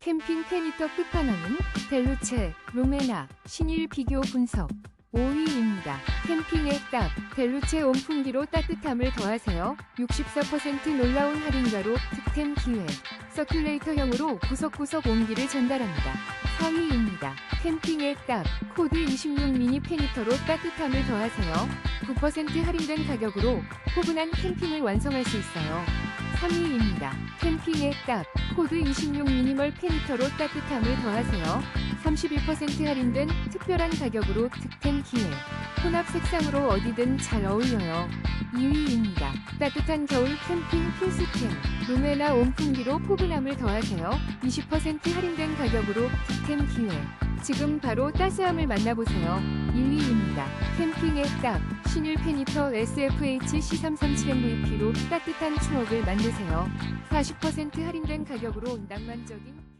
캠핑 페니터 끝판왕은 벨루체, 루메나, 신일 비교 분석 5위입니다. 캠핑의 딱 벨루체 온풍기로 따뜻함을 더하세요. 64% 놀라운 할인가로 득템 기회. 서큘레이터형으로 구석구석 온기를 전달합니다. 4위입니다. 캠핑의 딱 코드 26 미니 페니터로 따뜻함을 더하세요. 9% 할인된 가격으로 포근한 캠핑을 완성할 수 있어요. 3위입니다. 캠핑의 딱 코드 26 미니멀 페니터로 따뜻함을 더하세요. 31% 할인된 특별한 가격으로 득템 기회. 혼합 색상으로 어디든 잘 어울려요. 2위입니다. 따뜻한 겨울 캠핑 필수템. 루메나 온풍기로 포근함을 더하세요. 20% 할인된 가격으로 득템 기회. 지금 바로 따스함을 만나보세요. 1위입니다. 캠핑의 딱 신일 페니터 SFH C337MVP로 따뜻한 추억을 만드세요. 40% 할인된 가격으로 낭만적인